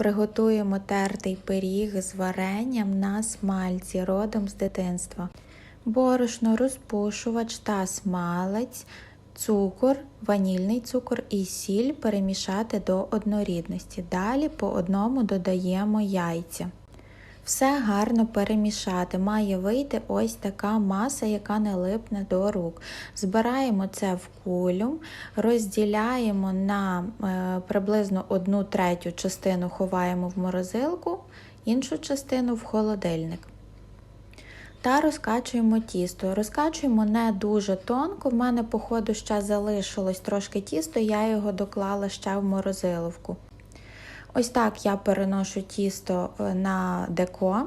Приготуємо тертий пиріг з варенням на смальці родом з дитинства. Борошно, розпушувач та смалець, цукор, ванільний цукор і сіль перемішати до однорідності. Далі по одному додаємо яйця. Все гарно перемішати. Має вийти ось така маса, яка не липне до рук. Збираємо це в кулю, розділяємо на е, приблизно одну третю частину ховаємо в морозилку, іншу частину в холодильник. Та розкачуємо тісто. Розкачуємо не дуже тонко. В мене, по ходу, ще залишилось трошки тісто, я його доклала ще в морозиловку. Ось так я переношу тісто е, на деко.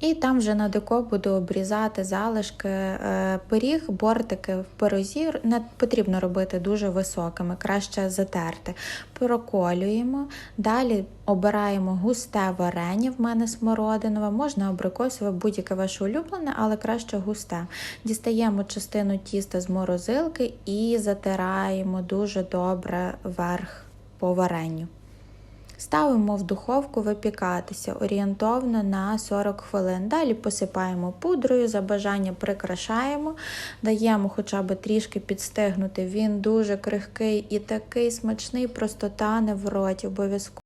І там вже на деко буду обрізати залишки е, пиріг, бортики в пирозі не потрібно робити дуже високими, краще затерти. Проколюємо. Далі обираємо густе варення, в мене смородинове, можна абрикосове, будь-яке ваше улюблене, але краще густе. Дістаємо частину тіста з морозилки і затираємо дуже добре верх по варенню. Ставимо в духовку випікатися орієнтовно на 40 хвилин. Далі посипаємо пудрою, за бажання прикрашаємо, даємо хоча б трішки підстигнути. Він дуже крихкий і такий смачний, просто тане в роті обов'язково.